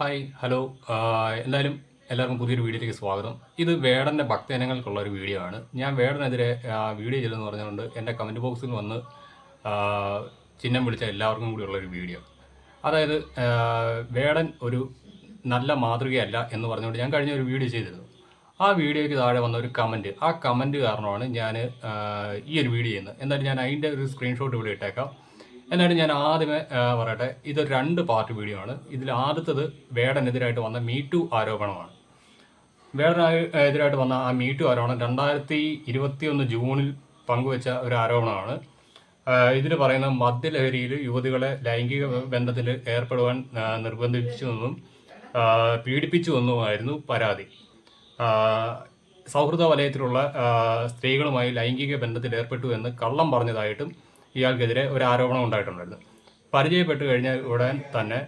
Hi hello എല്ലാവരും എല്ലാവർക്കും പുതിയൊരു വീഡിയോയിലേക്ക് സ്വാഗതം. ഇത് വേടന്റെ ഭക്തജനങ്ങൾക്കുള്ള ഒരു വീഡിയോ ആണ്. ഞാൻ വേടനെതിരെ വീഡിയോ ചെയ്തെന്ന് പറഞ്ഞുകൊണ്ട് എന്റെ കമന്റ് ബോക്സിൽ വന്ന് ചിഹ്നം വിളിച്ച എല്ലാവർക്കും കൂടി ഉള്ളൊരു വീഡിയോ. അതായത് വേടൻ ഒരു നല്ല മാതൃകയല്ല എന്ന് പറഞ്ഞുകൊണ്ട് ഞാൻ കഴിഞ്ഞ ഒരു വീഡിയോ ചെയ്തിരുന്നു. ആ വീഡിയോയ്ക്ക് താഴെ വന്ന ഒരു കമന്റ് ആ കമന്റ് കാരണമാണ് ഞാൻ ഈ ഒരു വീഡിയോ ചെയ്യുന്നത്. എന്തായാലും ഞാൻ അതിന്റെ ഒരു സ്ക്രീൻഷോട്ട് ഇവിടെ ഇട്ടേക്കാം. എന്നാലും ഞാൻ ആദ്യമേ പറയട്ടെ ഇത് രണ്ട് പാർട്ട് വീഡിയോ ആണ്. ഇതിൽ ആദ്യത്തത് വേടനെതിരായിട്ട് വന്ന മീ ടു ആരോപണമാണ്. വേടനായി എതിരായിട്ട് വന്ന ആ മീ ടു ആരോപണം രണ്ടായിരത്തി ഇരുപത്തി ഒന്ന് ജൂണിൽ പങ്കുവച്ച ഒരു ആരോപണമാണ്. ഇതിൽ പറയുന്ന മദ്യലഹരിയിൽ യുവതികളെ ലൈംഗിക ബന്ധത്തിൽ ഏർപ്പെടുവാൻ നിർബന്ധിച്ചുവെന്നും പീഡിപ്പിച്ചുവെന്നുമായിരുന്നു പരാതി. സൗഹൃദ വലയത്തിലുള്ള സ്ത്രീകളുമായി ലൈംഗിക ബന്ധത്തിൽ ഏർപ്പെട്ടു എന്ന് കള്ളം പറഞ്ഞതായിട്ടും ഇയാൾക്കെതിരെ ഒരു ആരോപണം ഉണ്ടായിട്ടുണ്ടായിരുന്നു പരിചയപ്പെട്ട് കഴിഞ്ഞ ഉടൻ തന്നെ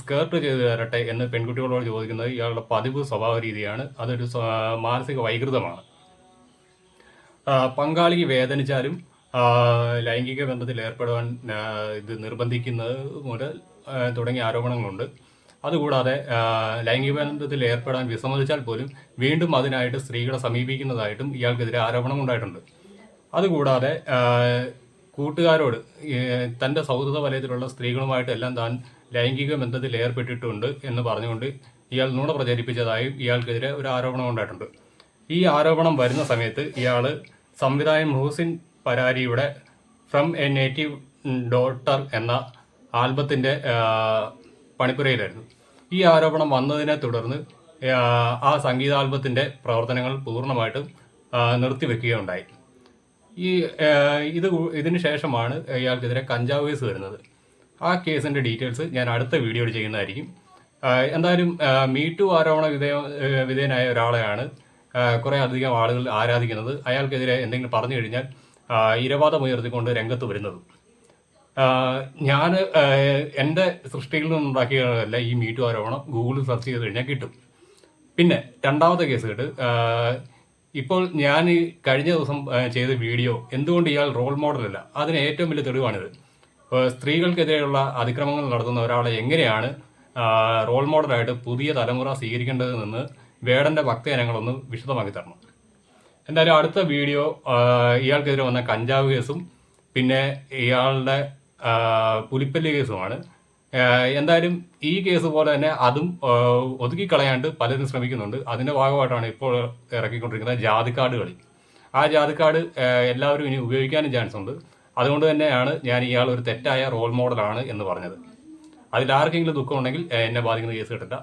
സ്കേർട്ട് ചെയ്ത് തരട്ടെ എന്ന് പെൺകുട്ടികളോട് ചോദിക്കുന്നത് ഇയാളുടെ പതിവ് സ്വഭാവ രീതിയാണ്. അതൊരു മാനസിക വൈകൃതമാണ്. പങ്കാളിക്ക് വേദനിച്ചാലും ലൈംഗിക ബന്ധത്തിൽ ഏർപ്പെടുവാൻ ഇത് നിർബന്ധിക്കുന്നത് മുതൽ തുടങ്ങിയ ആരോപണങ്ങളുണ്ട്. അതുകൂടാതെ ലൈംഗിക ബന്ധത്തിൽ ഏർപ്പെടാൻ വിസമ്മതിച്ചാൽ പോലും വീണ്ടും അതിനായിട്ട് സ്ത്രീകളെ സമീപിക്കുന്നതായിട്ടും ഇയാൾക്കെതിരെ ആരോപണം ഉണ്ടായിട്ടുണ്ട്. അതുകൂടാതെ കൂട്ടുകാരോട് തന്റെ സൗഹൃദ വലയത്തിലുള്ള സ്ത്രീകളുമായിട്ടെല്ലാം താൻ ലൈംഗിക ബന്ധത്തിൽ ഏർപ്പെട്ടിട്ടുണ്ട് എന്ന് പറഞ്ഞുകൊണ്ട് ഇയാൾ നുണ പ്രചരിപ്പിച്ചതായും ഇയാൾക്കെതിരെ ഒരു ആരോപണം ഉണ്ടായിട്ടുണ്ട്. ഈ ആരോപണം വരുന്ന സമയത്ത് ഇയാൾ സംവിധായകൻ മുഹസിൻ പരാരിയുടെ ഫ്രം എ നേറ്റീവ് ഡോട്ടർ എന്ന ആൽബത്തിന്റെ പണിപ്പുരയിലായിരുന്നു. ഈ ആരോപണം വന്നതിനെ തുടർന്ന് ആ, സംഗീതാൽബത്തിന്റെ പ്രവർത്തനങ്ങൾ പൂർണമായിട്ടും നിർത്തിവെക്കുകയുണ്ടായി. ഈ ഇത് ഇതിന് ശേഷമാണ് ഇയാൾക്കെതിരെ കഞ്ചാവ് കേസ് വരുന്നത്. ആ കേസിന്റെ ഡീറ്റെയിൽസ് ഞാൻ അടുത്ത വീഡിയോയിൽ ചെയ്യുന്നതായിരിക്കും. എന്തായാലും മീറ്റു ആരോപണ വിധേയ വിധേയനായ ഒരാളെയാണ് കുറേ അധികം ആളുകൾ ആരാധിക്കുന്നത്. അയാൾക്കെതിരെ എന്തെങ്കിലും പറഞ്ഞു കഴിഞ്ഞാൽ ആ, ഇരവാദം ഉയർത്തിക്കൊണ്ട് രംഗത്ത് വരുന്നത്. ഞാൻ എന്റെ സൃഷ്ടിയിൽ നിന്നുണ്ടാക്കിയതല്ല ഈ മീറ്റു ആരോപണം. ഗൂഗിളിൽ സെർച്ച് ചെയ്ത് കഴിഞ്ഞാൽ കിട്ടും. പിന്നെ രണ്ടാമത്തെ കേസ് കേട്ട് ഇപ്പോൾ ഞാൻ ഈ കഴിഞ്ഞ ദിവസം ചെയ്ത വീഡിയോ എന്തുകൊണ്ട് ഇയാൾ റോൾ മോഡലല്ല അതിന് ഏറ്റവും വലിയ തെളിവാണിത്. സ്ത്രീകൾക്കെതിരെയുള്ള അതിക്രമങ്ങൾ നടത്തുന്ന ഒരാളെ എങ്ങനെയാണ് റോൾ മോഡലായിട്ട് പുതിയ തലമുറ സ്വീകരിക്കേണ്ടതെന്ന് വേടന്റെ ഭക്തജനങ്ങളൊന്ന് വിശദമാക്കി തരണം. എന്തായാലും അടുത്ത വീഡിയോ ഇയാൾക്കെതിരെ വന്ന കഞ്ചാവ് കേസും പിന്നെ ഇയാളുടെ പുലിപ്പല്ലി കേസുമാണ്. എന്തായാലും ഈ കേസ് പോലെ തന്നെ അതും ഒതുക്കി കളയാണ്ട് പലരും ശ്രമിക്കുന്നുണ്ട്. അതിന്റെ ഭാഗമായിട്ടാണ് ഇപ്പോൾ ഇറക്കിക്കൊണ്ടിരിക്കുന്നത് ജാതി കാർഡ് കളി. ആ ജാതി കാർഡ് എല്ലാവരും ഇനി ഉപയോഗിക്കാനും ചാൻസ് ഉണ്ട്. അതുകൊണ്ട് തന്നെയാണ് ഞാൻ ഇയാൾ ഒരു തെറ്റായ റോൾ മോഡലാണ് എന്ന് പറഞ്ഞത്. അതിൽ ആർക്കെങ്കിലും ദുഃഖമുണ്ടെങ്കിൽ എന്നെ ബാധിക്കുന്ന കേസ് കിട്ടില്ല